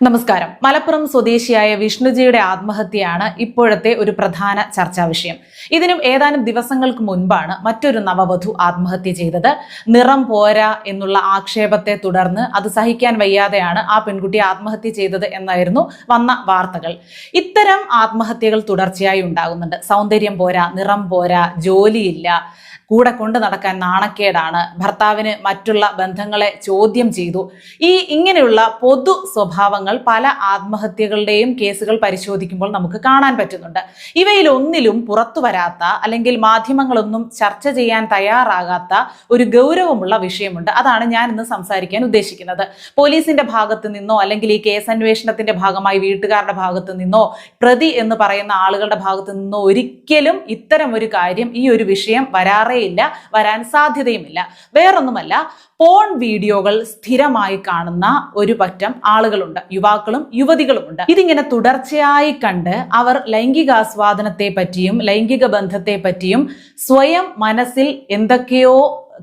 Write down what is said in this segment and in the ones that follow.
നമസ്കാരം. മലപ്പുറം സ്വദേശിയായ വിഷ്ണുജിയുടെ ആത്മഹത്യയാണ് ഇപ്പോഴത്തെ ഒരു പ്രധാന ചർച്ചാ വിഷയം. ഇതിനും ഏതാനും ദിവസങ്ങൾക്ക് മുൻപാണ് മറ്റൊരു നവവധു ആത്മഹത്യ ചെയ്തത്. നിറം പോരാ എന്നുള്ള ആക്ഷേപത്തെ തുടർന്ന് അത് സഹിക്കാൻ വയ്യാതെയാണ് ആ പെൺകുട്ടി ആത്മഹത്യ ചെയ്തത് എന്നായിരുന്നു വന്ന വാർത്തകൾ. ഇത്തരം ആത്മഹത്യകൾ തുടർച്ചയായി ഉണ്ടാകുന്നുണ്ട്. സൗന്ദര്യം പോരാ നിറം പോരാ ജോലിയില്ല കൂടെ കൊണ്ട് നടക്കാൻ നാണക്കേടാണ് ഭർത്താവിന് മറ്റുള്ള ബന്ധങ്ങളെ ചോദ്യം ചെയ്തു. ഈ ഇങ്ങനെയുള്ള പൊതു സ്വഭാവങ്ങൾ പല ആത്മഹത്യകളുടെയും കേസുകൾ പരിശോധിക്കുമ്പോൾ നമുക്ക് കാണാൻ പറ്റുന്നുണ്ട്. ഇവയിൽ ഒന്നിലും പുറത്തു വരാത്ത അല്ലെങ്കിൽ മാധ്യമങ്ങളൊന്നും ചർച്ച ചെയ്യാൻ തയ്യാറാകാത്ത ഒരു ഗൗരവമുള്ള വിഷയമുണ്ട്. അതാണ് ഞാൻ ഇന്ന് സംസാരിക്കാൻ ഉദ്ദേശിക്കുന്നത്. പോലീസിന്റെ ഭാഗത്ത് നിന്നോ അല്ലെങ്കിൽ ഈ കേസ് അന്വേഷണത്തിന്റെ ഭാഗമായി വീട്ടുകാരുടെ ഭാഗത്ത് നിന്നോ പ്രതി എന്ന് പറയുന്ന ആളുകളുടെ ഭാഗത്ത് നിന്നോ ഒരിക്കലും ഇത്തരം ഒരു കാര്യം ഈ ഒരു വിഷയം വരാറേയില്ല വരാൻ സാധ്യതയുമില്ല. വേറൊന്നുമല്ല പോൺ വീഡിയോകൾ സ്ഥിരമായി കാണുന്ന ഒരു പറ്റം ആളുകളുണ്ട്. യുവാക്കളും യുവതികളും ഉണ്ട് ഇതിങ്ങനെ തുടർച്ചയായി കണ്ട് അവർ ലൈംഗികാസ്വാദനത്തെ പറ്റിയും ലൈംഗിക ബന്ധത്തെ പറ്റിയും സ്വയം മനസ്സിൽ എന്തൊക്കെയോ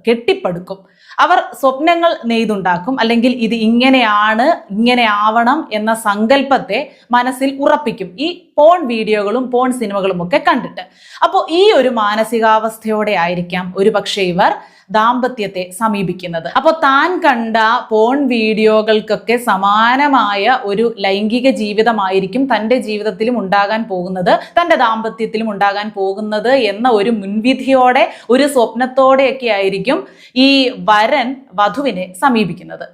കെട്ടിപ്പടുക്കും. അവർ സ്വപ്നങ്ങൾ നെയ്തുണ്ടാക്കും. അല്ലെങ്കിൽ ഇത് ഇങ്ങനെയാണ് ഇങ്ങനെ ആവണം എന്ന സങ്കല്പത്തെ മനസ്സിൽ ഉറപ്പിക്കും. ഈ പോൺ വീഡിയോകളും പോൺ സിനിമകളും ഒക്കെ കണ്ടിട്ട്. അപ്പോൾ ഈ ഒരു മാനസികാവസ്ഥയോടെ ആയിരിക്കാം ഒരു ഇവർ ദാമ്പത്യത്തെ സമീപിക്കുന്നത്. അപ്പോൾ താൻ കണ്ട പോൺ വീഡിയോകൾക്കൊക്കെ സമാനമായ ഒരു ലൈംഗിക ജീവിതമായിരിക്കും തന്റെ ജീവിതത്തിലും ഉണ്ടാകാൻ പോകുന്നത് തന്റെ ദാമ്പത്യത്തിലും ഉണ്ടാകാൻ പോകുന്നത് എന്ന ഒരു മുൻവിധിയോടെ ഒരു സ്വപ്നത്തോടെയൊക്കെ ആയിരിക്കും ഈ വരൻ വധുവിനെ സമീപിക്കുന്നത്.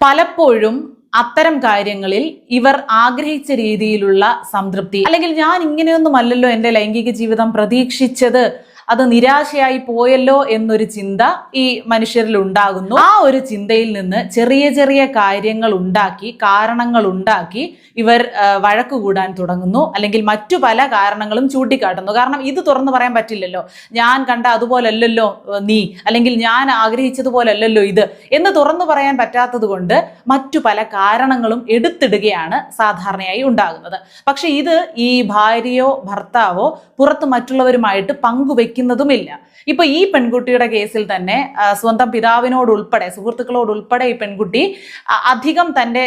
പലപ്പോഴും അത്തരം കാര്യങ്ങളിൽ ഇവർ ആഗ്രഹിച്ച രീതിയിലുള്ള സംതൃപ്തി അല്ലെങ്കിൽ ഞാൻ ഇങ്ങനെയൊന്നുമല്ലല്ലോ എന്റെ ലൈംഗിക ജീവിതം പ്രതീക്ഷിച്ചത് അത് നിരാശയായി പോയല്ലോ എന്നൊരു ചിന്ത ഈ മനുഷ്യരിൽ ഉണ്ടാകുന്നു. ആ ഒരു ചിന്തയിൽ നിന്ന് ചെറിയ ചെറിയ കാര്യങ്ങൾ ഉണ്ടാക്കി കാരണങ്ങൾ ഉണ്ടാക്കി ഇവർ വഴക്ക് കൂടാൻ തുടങ്ങുന്നു. അല്ലെങ്കിൽ മറ്റു പല കാരണങ്ങളും ചൂണ്ടിക്കാട്ടുന്നു. കാരണം ഇത് തുറന്നു പറയാൻ പറ്റില്ലല്ലോ. ഞാൻ കണ്ട അതുപോലല്ലല്ലോ ഏർ, നീ. അല്ലെങ്കിൽ ഞാൻ ആഗ്രഹിച്ചതുപോലല്ലല്ലോ ഇത്. എന്ന് തുറന്നു പറയാൻ പറ്റാത്തത് കൊണ്ട് മറ്റു പല കാരണങ്ങളും എടുത്തിടുകയാണ് സാധാരണയായി ഉണ്ടാകുന്നത്. പക്ഷെ ഇത് ഈ ഭാര്യയോ ഭർത്താവോ പുറത്ത് മറ്റുള്ളവരുമായിട്ട് പങ്കുവെക്കുന്നതുമില്ല ഇപ്പൊ ഈ പെൺകുട്ടിയുടെ കേസിൽ തന്നെ സ്വന്തം പിതാവിനോട് ഉൾപ്പെടെ സുഹൃത്തുക്കളോട് ഉൾപ്പെടെ ഈ പെൺകുട്ടി അധികം തന്റെ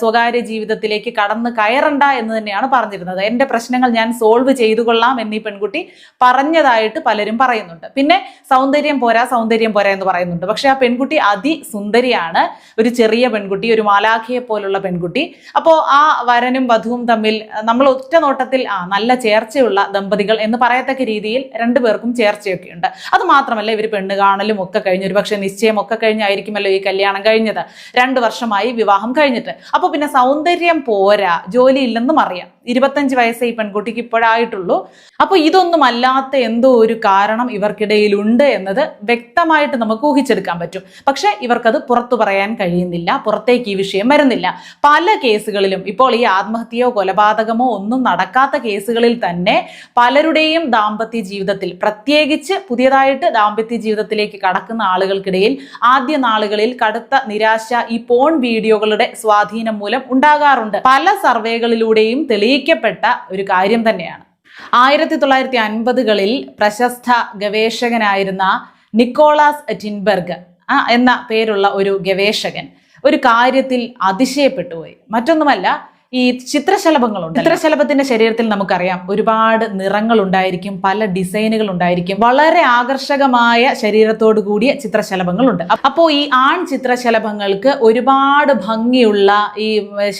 സ്വകാര്യ ജീവിതത്തിലേക്ക് കടന്ന് കയറണ്ട എന്ന് തന്നെയാണ് പറഞ്ഞിരുന്നത്. എന്റെ പ്രശ്നങ്ങൾ ഞാൻ സോൾവ് ചെയ്തു കൊള്ളാം ഈ പെൺകുട്ടി പറഞ്ഞതായിട്ട് പലരും പറയുന്നുണ്ട്. പിന്നെ സൗന്ദര്യം പോരാ സൗന്ദര്യം പോരാ എന്ന് പറയുന്നുണ്ട്. പക്ഷെ ആ പെൺകുട്ടി അതിസുന്ദരിയാണ്. ഒരു ചെറിയ പെൺകുട്ടി ഒരു മാലാഖയെ പോലുള്ള പെൺകുട്ടി. അപ്പോൾ ആ വരനും വധുവും തമ്മിൽ നമ്മൾ ഒറ്റ നോട്ടത്തിൽ ആ നല്ല ചേർച്ചയുള്ള ദമ്പതികൾ എന്ന് പറയത്തക്ക രീതിയിൽ രണ്ടുപേർക്കും ചേർച്ചയൊക്കെ ഉണ്ട്. അത് മാത്രമല്ല ഇവർ പെണ്ണ് കാണലും ഒക്കെ കഴിഞ്ഞ്. ഒരു പക്ഷേ നിശ്ചയം ഒക്കെ കഴിഞ്ഞായിരിക്കുമല്ലോ ഈ കല്യാണം കഴിഞ്ഞത്. രണ്ട് വർഷമായി വിവാഹം കഴിഞ്ഞിട്ട്. അപ്പോൾ പിന്നെ സൗന്ദര്യം പോരാ. ജോലിയില്ലെന്നും അറിയാം. ഇരുപത്തഞ്ച് വയസ്സേ ഈ പെൺകുട്ടിക്ക് ഇപ്പോഴായിട്ടുള്ളൂ. അപ്പോൾ ഇതൊന്നും അല്ലാത്ത എന്തോ ഒരു കാരണം ഇവർക്കിടയിലുണ്ട് എന്നത് വ്യക്തമായിട്ട് നമുക്ക് ഊഹിച്ചെടുക്കാൻ പറ്റും. പക്ഷെ ഇവർക്കത് പുറത്തു പറയാൻ കഴിയുന്നില്ല പുറത്തേക്ക് ഈ വിഷയം വരുന്നില്ല. പല കേസുകളിലും ഇപ്പോൾ ഈ ആത്മഹത്യയോ കൊലപാതകമോ ഒന്നും നടക്കാത്ത കേസുകളിൽ തന്നെ പലരുടെയും ദാമ്പത്യ ജീവിതത്തിൽ പ്രത്യേകിച്ച് പുതിയതായിട്ട് ദാമ്പത്യ ജീവിതത്തിലേക്ക് കടക്കുന്ന ആളുകൾക്കിടയിൽ ആദ്യ നാളുകളിൽ കടുത്ത നിരാശ ഈ പോൺ വീഡിയോകളുടെ സ്വാധീനം മൂലം ഉണ്ടാകാറുണ്ട്. പല സർവേകളിലൂടെയും തെളിയിക്കപ്പെട്ട ഒരു കാര്യം തന്നെയാണ്. ആയിരത്തി തൊള്ളായിരത്തി അൻപതുകളിൽ പ്രശസ്ത ഗവേഷകനായിരുന്ന നിക്കോളാസ് ടിൻബർഗ് എന്ന പേരുള്ള ഒരു ഗവേഷകൻ ഒരു കാര്യത്തിൽ അതിശയപ്പെട്ടു പോയി മറ്റൊന്നുമല്ല ഈ ചിത്രശലഭങ്ങളുണ്ട് ചിത്രശലഭത്തിന്റെ ശരീരത്തിൽ നമുക്കറിയാം ഒരുപാട് നിറങ്ങൾ ഉണ്ടായിരിക്കും പല ഡിസൈനുകൾ ഉണ്ടായിരിക്കും വളരെ ആകർഷകമായ ശരീരത്തോടു കൂടിയ ചിത്രശലഭങ്ങളുണ്ട്. അപ്പോൾ ഈ ആൺ ചിത്രശലഭങ്ങൾക്ക് ഒരുപാട് ഭംഗിയുള്ള ഈ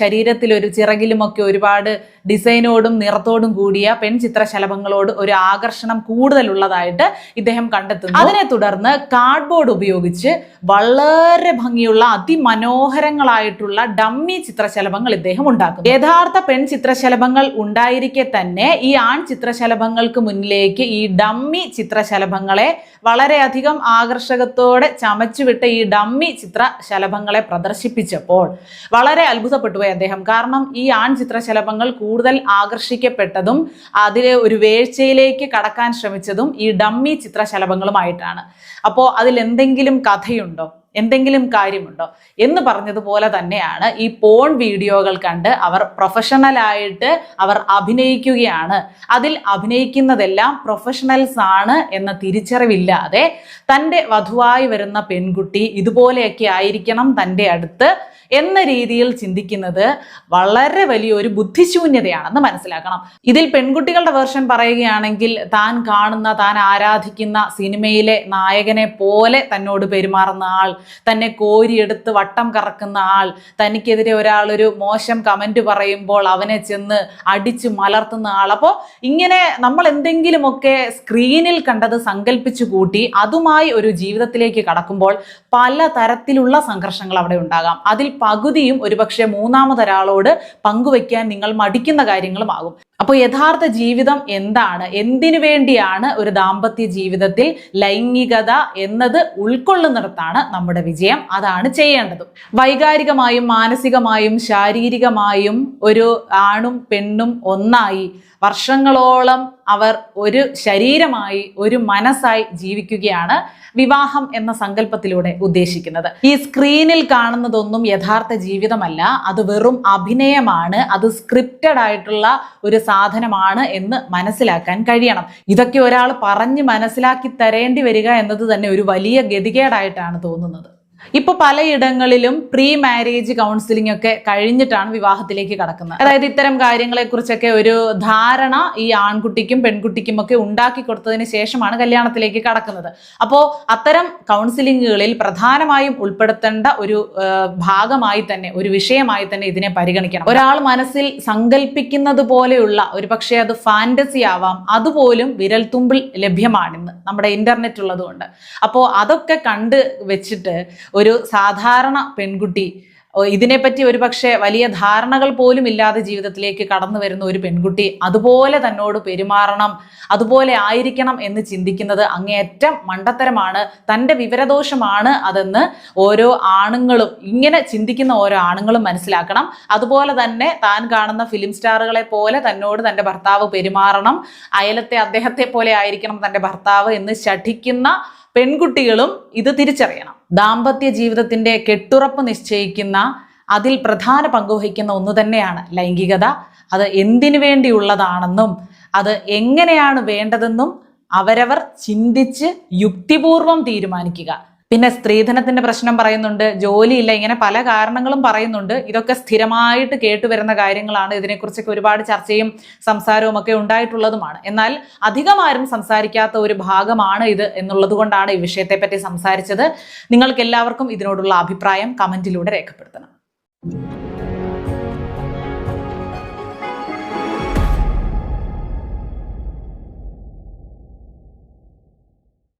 ശരീരത്തിൽ ഒരു ചിറകിലുമൊക്കെ ഒരുപാട് ഡിസൈനോടും നിറത്തോടും കൂടിയ പെൺ ചിത്രശലഭങ്ങളോട് ഒരു ആകർഷണം കൂടുതലുള്ളതായിട്ട് ഇദ്ദേഹം കണ്ടെത്തുന്നു. അതിനെ തുടർന്ന് കാർഡ്ബോർഡ് ഉപയോഗിച്ച് വളരെ ഭംഗിയുള്ള അതിമനോഹരങ്ങളായിട്ടുള്ള ഡമ്മി ചിത്രശലഭങ്ങൾ ഇദ്ദേഹം ഉണ്ടാക്കുന്നു. യഥാർത്ഥ പെൺ ചിത്രശലഭങ്ങൾ ഉണ്ടായിരിക്കെ തന്നെ ഈ ആൺ ചിത്രശലഭങ്ങൾക്ക് മുന്നിലേക്ക് ഈ ഡമ്മി ചിത്രശലഭങ്ങളെ വളരെയധികം ആകർഷകത്തോടെ ചമച്ചുവിട്ട ഈ ഡമ്മി ചിത്രശലഭങ്ങളെ പ്രദർശിപ്പിച്ചപ്പോൾ വളരെ അത്ഭുതപ്പെട്ടു അദ്ദേഹം. കാരണം ഈ ആൺ ചിത്രശലഭങ്ങൾ കൂടുതൽ ആകർഷിക്കപ്പെട്ടതും അതിലെ ഒരു വേഴ്ചയിലേക്ക് കടക്കാൻ ശ്രമിച്ചതും ഈ ഡമ്മി ചിത്രശലഭങ്ങളുമായിട്ടാണ്. അപ്പോൾ അതിൽ എന്തെങ്കിലും കഥയുണ്ടോ? എന്തെങ്കിലും കാര്യമുണ്ടോ? എന്ന് പറഞ്ഞതുപോലെ തന്നെയാണ് ഈ പോൺ വീഡിയോകൾ കണ്ട് അവർ പ്രൊഫഷണലായിട്ട് അവർ അഭിനയിക്കുകയാണ്. അതിൽ അഭിനയിക്കുന്നതെല്ലാം പ്രൊഫഷണൽസ് ആണ് എന്ന തിരിച്ചറിവില്ലാതെ തന്റെ വധുവായി വരുന്ന പെൺകുട്ടി ഇതുപോലെയൊക്കെ ആയിരിക്കണം തന്റെ അടുത്ത് എന്ന രീതിയിൽ ചിന്തിക്കുന്നത് വളരെ വലിയൊരു ബുദ്ധിശൂന്യതയാണെന്ന് മനസ്സിലാക്കണം. ഇതിൽ പെൺകുട്ടികളുടെ വേർഷൻ പറയുകയാണെങ്കിൽ താൻ കാണുന്ന താൻ ആരാധിക്കുന്ന സിനിമയിലെ നായകനെ പോലെ തന്നോട് പെരുമാറുന്ന ആൾ തന്നെ കോരിയെടുത്ത് വട്ടം കറക്കുന്ന ആൾ തനിക്കെതിരെ ഒരാളൊരു ഒരു മോശം കമന്റ് പറയുമ്പോൾ അവനെ ചെന്ന് അടിച്ചു മലർത്തുന്ന ആൾ. അപ്പോൾ ഇങ്ങനെ നമ്മൾ എന്തെങ്കിലുമൊക്കെ സ്ക്രീനിൽ കണ്ടത് സങ്കല്പിച്ചു കൂട്ടി അതുമായി ഒരു ജീവിതത്തിലേക്ക് കടക്കുമ്പോൾ പല തരത്തിലുള്ള സംഘർഷങ്ങൾ അവിടെ ഉണ്ടാകാം. അതിൽ പകുതിയും ഒരുപക്ഷെ മൂന്നാമതൊരാളോട് പങ്കുവെക്കാൻ നിങ്ങൾ മടിക്കുന്ന കാര്യങ്ങളുമാകും. അപ്പോൾ യഥാർത്ഥ ജീവിതം എന്താണ്? എന്തിനു വേണ്ടിയാണ് ഒരു ദാമ്പത്യ ജീവിതത്തിൽ ലൈംഗികത എന്നത് ഉൾക്കൊള്ളുന്നിടത്താണ് നമ്മുടെ വിജയം? അതാണ് ചെയ്യേണ്ടത്. വൈകാരികമായും മാനസികമായും ശാരീരികമായും ഒരു ആണും പെണ്ണും ഒന്നായി വർഷങ്ങളോളം അവർ ഒരു ശരീരമായി ഒരു മനസ്സായി ജീവിക്കുകയാണ് വിവാഹം എന്ന സങ്കല്പത്തിലൂടെ ഉദ്ദേശിക്കുന്നത്. ഈ സ്ക്രീനിൽ കാണുന്നതൊന്നും യഥാർത്ഥ ജീവിതമല്ല. അത് വെറും അഭിനയമാണ്. അത് സ്ക്രിപ്റ്റഡ് ആയിട്ടുള്ള ഒരു സാധനമാണ് എന്ന് മനസ്സിലാക്കാൻ കഴിയണം. ഇതൊക്കെ ഒരാൾ പറഞ്ഞ് മനസ്സിലാക്കി തരേണ്ടി വരിക എന്നത് തന്നെ ഒരു വലിയ ഗതികേടായിട്ടാണ് തോന്നുന്നത്. ഇപ്പൊ പലയിടങ്ങളിലും പ്രീ മാരേജ് കൗൺസിലിംഗ് ഒക്കെ കഴിഞ്ഞിട്ടാണ് വിവാഹത്തിലേക്ക് കടക്കുന്നത്. അതായത് ഇത്തരം കാര്യങ്ങളെ കുറിച്ചൊക്കെ ഒരു ധാരണ ഈ ആൺകുട്ടിക്കും പെൺകുട്ടിക്കും ഒക്കെ ഉണ്ടാക്കി കൊടുത്തതിന് ശേഷമാണ് കല്യാണത്തിലേക്ക് കടക്കുന്നത്. അപ്പോൾ അത്തരം കൗൺസിലിങ്ങുകളിൽ പ്രധാനമായും ഉൾപ്പെടുത്തേണ്ട ഒരു ഭാഗമായി തന്നെ ഒരു വിഷയമായി തന്നെ ഇതിനെ പരിഗണിക്കണം. ഒരാൾ മനസ്സിൽ സങ്കല്പിക്കുന്നത് പോലെയുള്ള ഒരു പക്ഷേ അത് ഫാന്റസി ആവാം അതുപോലും വിരൽത്തുമ്പിൽ ലഭ്യമാണിന്ന് നമ്മുടെ ഇന്റർനെറ്റ് ഉള്ളതുകൊണ്ട്. അപ്പോൾ അതൊക്കെ കണ്ട് വെച്ചിട്ട് ഒരു സാധാരണ പെൺകുട്ടി ഇതിനെപ്പറ്റി ഒരു പക്ഷേ വലിയ ധാരണകൾ പോലും ഇല്ലാതെ ജീവിതത്തിലേക്ക് കടന്നു വരുന്ന ഒരു പെൺകുട്ടി അതുപോലെ തന്നോട് പെരുമാറണം അതുപോലെ ആയിരിക്കണം എന്ന് ചിന്തിക്കുന്നത് അങ്ങേയറ്റം മണ്ടത്തരമാണ് തന്റെ വിവരദോഷമാണ് അതെന്ന് ഓരോ ആണുങ്ങളും ഇങ്ങനെ ചിന്തിക്കുന്ന ഓരോ ആണുങ്ങളും മനസ്സിലാക്കണം. അതുപോലെ തന്നെ താൻ കാണുന്ന ഫിലിം സ്റ്റാറുകളെ പോലെ തന്നോട് തന്റെ ഭർത്താവ് പെരുമാറണം അയലത്തെ അദ്ദേഹത്തെ പോലെ ആയിരിക്കണം തന്റെ ഭർത്താവ് എന്ന് ശഠിക്കുന്ന പെൺകുട്ടികളും ഇത് തിരിച്ചറിയണം. ദാമ്പത്യ ജീവിതത്തിന്റെ കെട്ടുറപ്പ് നിശ്ചയിക്കുന്ന അതിൽ പ്രധാന പങ്കുവഹിക്കുന്ന ഒന്ന് തന്നെയാണ് ലൈംഗികത. അത് എന്തിനു വേണ്ടിയുള്ളതാണെന്നും അത് എങ്ങനെയാണ് വേണ്ടതെന്നും അവരവർ ചിന്തിച്ച് യുക്തിപൂർവം തീരുമാനിക്കുക. പിന്നെ സ്ത്രീധനത്തിന്റെ പ്രശ്നം പറയുന്നുണ്ട് ജോലിയില്ല ഇങ്ങനെ പല കാരണങ്ങളും പറയുന്നുണ്ട്. ഇതൊക്കെ സ്ഥിരമായിട്ട് കേട്ടുവരുന്ന കാര്യങ്ങളാണ്. ഇതിനെക്കുറിച്ചൊക്കെ ഒരുപാട് ചർച്ചയും സംസാരവും ഒക്കെ ഉണ്ടായിട്ടുള്ളതുമാണ്. എന്നാൽ അധികമാരും സംസാരിക്കാത്ത ഒരു ഭാഗമാണ് ഇത് എന്നുള്ളത് കൊണ്ടാണ് ഈ വിഷയത്തെപ്പറ്റി സംസാരിച്ചത്. നിങ്ങൾക്ക് എല്ലാവർക്കും ഇതിനോടുള്ള അഭിപ്രായം കമന്റിലൂടെ രേഖപ്പെടുത്തണം.